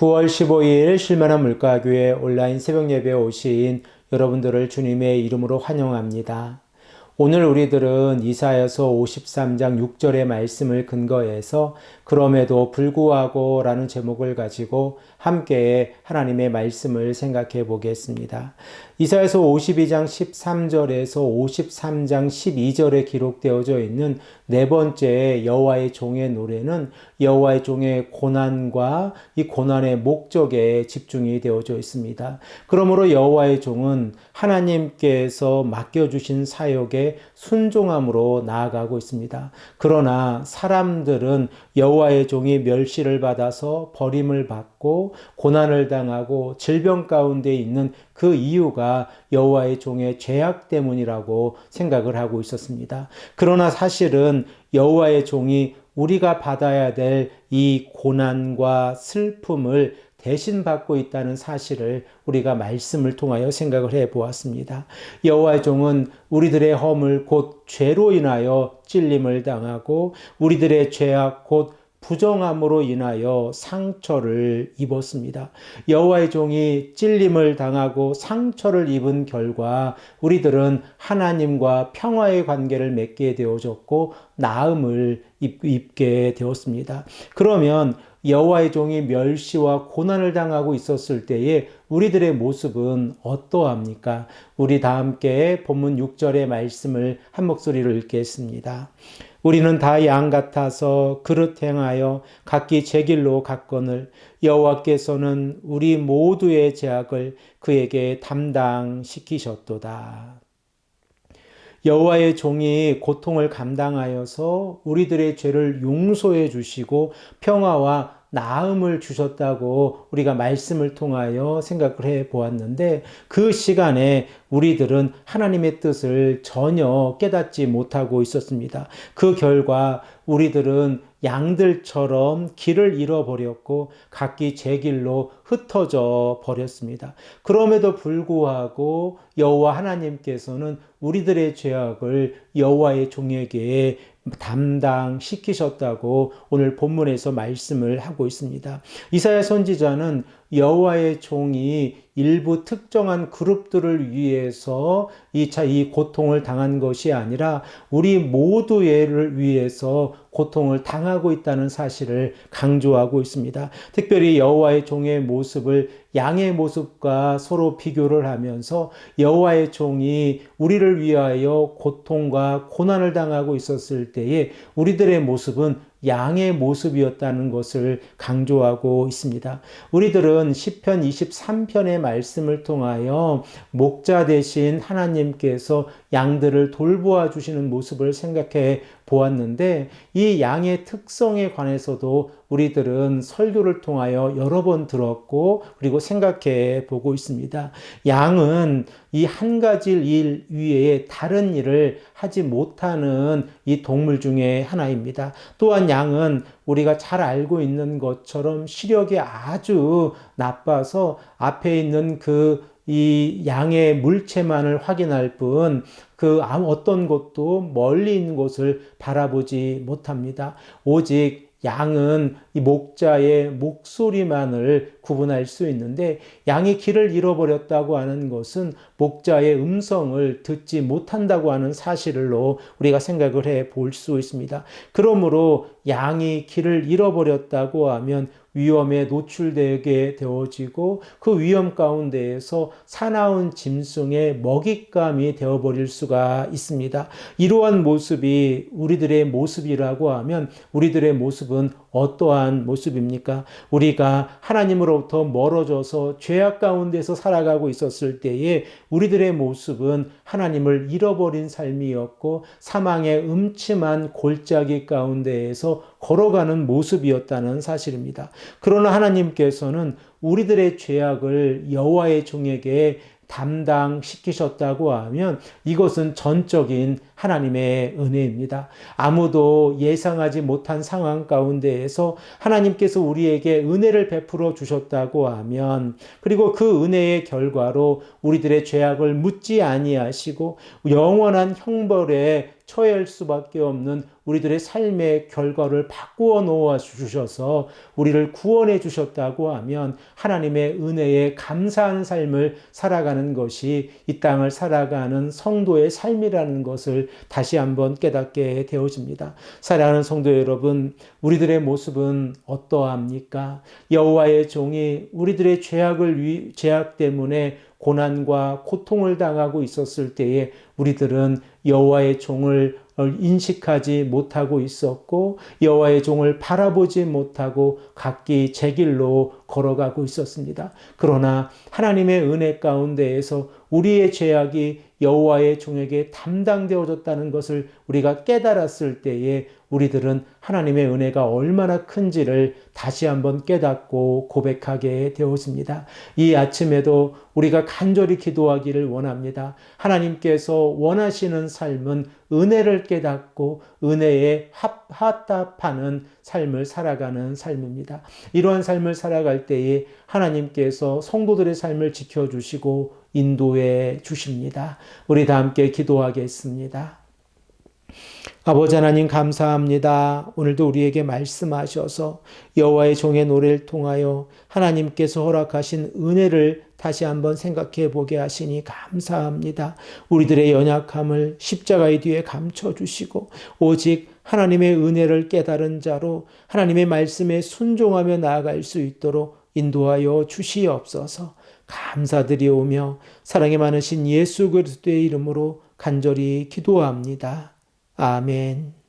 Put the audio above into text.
9월 15일 실만한 물가교회 온라인 새벽 예배에 오신 여러분들을 주님의 이름으로 환영합니다. 오늘 우리들은 이사여서 53장 6절의 말씀을 근거해서 그럼에도 불구하고 라는 제목을 가지고 함께 하나님의 말씀을 생각해 보겠습니다. 이사에서 52장 13절에서 53장 12절에 기록되어져 있는 네 번째 여호와의 종의 노래는 여호와의 종의 고난과 이 고난의 목적에 집중이 되어져 있습니다. 그러므로 여호와의 종은 하나님께서 맡겨 주신 사역에 순종함으로 나아가고 있습니다. 그러나 사람들은 여호와의 종이 멸시를 받아서 버림을 받고 고난을 당하고 질병 가운데 있는 그 이유가 여호와의 종의 죄악 때문이라고 생각을 하고 있었습니다. 그러나 사실은 여호와의 종이 우리가 받아야 될 이 고난과 슬픔을 대신 받고 있다는 사실을 우리가 말씀을 통하여 생각을 해 보았습니다. 여호와의 종은 우리들의 허물 곧 죄로 인하여 찔림을 당하고 우리들의 죄악 곧 부정함으로 인하여 상처를 입었습니다. 여호와의 종이 찔림을 당하고 상처를 입은 결과 우리들은 하나님과 평화의 관계를 맺게 되어졌고 나음을 입게 되었습니다. 그러면 여호와의 종이 멸시와 고난을 당하고 있었을 때에 우리들의 모습은 어떠합니까? 우리 다 함께 본문 6절의 말씀을 한 목소리로 읽겠습니다. 우리는 다 양 같아서 그릇 행하여 각기 제 길로 갔거늘 여호와께서는 우리 모두의 죄악을 그에게 담당시키셨도다. 여호와의 종이 고통을 감당하여서 우리들의 죄를 용서해 주시고 평화와 나음을 주셨다고 우리가 말씀을 통하여 생각을 해 보았는데 그 시간에 우리들은 하나님의 뜻을 전혀 깨닫지 못하고 있었습니다. 그 결과 우리들은 양들처럼 길을 잃어버렸고 각기 제 길로 흩어져 버렸습니다. 그럼에도 불구하고 여호와 하나님께서는 우리들의 죄악을 여호와의 종에게 담당시키셨다고 오늘 본문에서 말씀을 하고 있습니다. 이사야 선지자는 여호와의 종이 일부 특정한 그룹들을 위해서 이차 이 고통을 당한 것이 아니라 우리 모두를 위해서 고통을 당하고 있다는 사실을 강조하고 있습니다. 특별히 여호와의 종의 모습을 양의 모습과 서로 비교를 하면서 여호와의 종이 우리를 위하여 고통과 고난을 당하고 있었을 때에 우리들의 모습은 양의 모습이었다는 것을 강조하고 있습니다. 우리들은 시편 23편의 말씀을 통하여 목자 대신 하나님께서 양들을 돌보아 주시는 모습을 생각해 보았는데 이 양의 특성에 관해서도 우리들은 설교를 통하여 여러 번 들었고 그리고 생각해 보고 있습니다. 양은 이 한 가지 일 위에 다른 일을 하지 못하는 이 동물 중에 하나입니다. 또한 양은 우리가 잘 알고 있는 것처럼 시력이 아주 나빠서 앞에 있는 그이 양의 물체만을 확인할 뿐, 그 어떤 것도 멀리 있는 곳을 바라보지 못합니다. 오직 양은 이 목자의 목소리만을 구분할 수 있는데 양이 길을 잃어버렸다고 하는 것은 목자의 음성을 듣지 못한다고 하는 사실로 우리가 생각을 해 볼 수 있습니다. 그러므로 양이 길을 잃어버렸다고 하면 위험에 노출되게 되어지고 그 위험 가운데에서 사나운 짐승의 먹잇감이 되어버릴 수가 있습니다. 이러한 모습이 우리들의 모습이라고 하면 우리들의 모습은 어떠한 모습입니까? 우리가 하나님으로부터 멀어져서 죄악 가운데서 살아가고 있었을 때에 우리들의 모습은 하나님을 잃어버린 삶이었고 사망의 음침한 골짜기 가운데에서 걸어가는 모습이었다는 사실입니다. 그러나 하나님께서는 우리들의 죄악을 여호와의 종에게 담당시키셨다고 하면 이것은 전적인 하나님의 은혜입니다. 아무도 예상하지 못한 상황 가운데에서 하나님께서 우리에게 은혜를 베풀어 주셨다고 하면 그리고 그 은혜의 결과로 우리들의 죄악을 묻지 아니하시고 영원한 형벌에 처할 수밖에 없는 우리들의 삶의 결과를 바꾸어 놓아 주셔서 우리를 구원해 주셨다고 하면 하나님의 은혜에 감사하는 삶을 살아가는 것이 이 땅을 살아가는 성도의 삶이라는 것을 다시 한번 깨닫게 되어집니다. 사랑하는 성도 여러분, 우리들의 모습은 어떠합니까? 여호와의 종이 우리들의 죄악을 위, 죄악 때문에 고난과 고통을 당하고 있었을 때에 우리들은 여호와의 종을 인식하지 못하고 있었고 여호와의 종을 바라보지 못하고 각기 제 길로 걸어가고 있었습니다. 그러나 하나님의 은혜 가운데에서 우리의 죄악이 여호와의 종에게 담당되어졌다는 것을 우리가 깨달았을 때에 우리들은 하나님의 은혜가 얼마나 큰지를 다시 한번 깨닫고 고백하게 되었습니다. 이 아침에도 우리가 간절히 기도하기를 원합니다. 하나님께서 원하시는 삶은 은혜를 깨닫고 은혜에 합, 합답하는 삶을 살아가는 삶입니다. 이러한 삶을 살아갈 때에 하나님께서 성도들의 삶을 지켜주시고 인도해 주십니다. 우리 다 함께 기도하겠습니다. 아버지 하나님 감사합니다. 오늘도 우리에게 말씀하셔서 여호와의 종의 노래를 통하여 하나님께서 허락하신 은혜를 다시 한번 생각해 보게 하시니 감사합니다. 우리들의 연약함을 십자가의 뒤에 감춰 주시고 오직 하나님의 은혜를 깨달은 자로 하나님의 말씀에 순종하며 나아갈 수 있도록 인도하여 주시옵소서. 감사드리오며 사랑이 많으신 예수 그리스도의 이름으로 간절히 기도합니다. 아멘.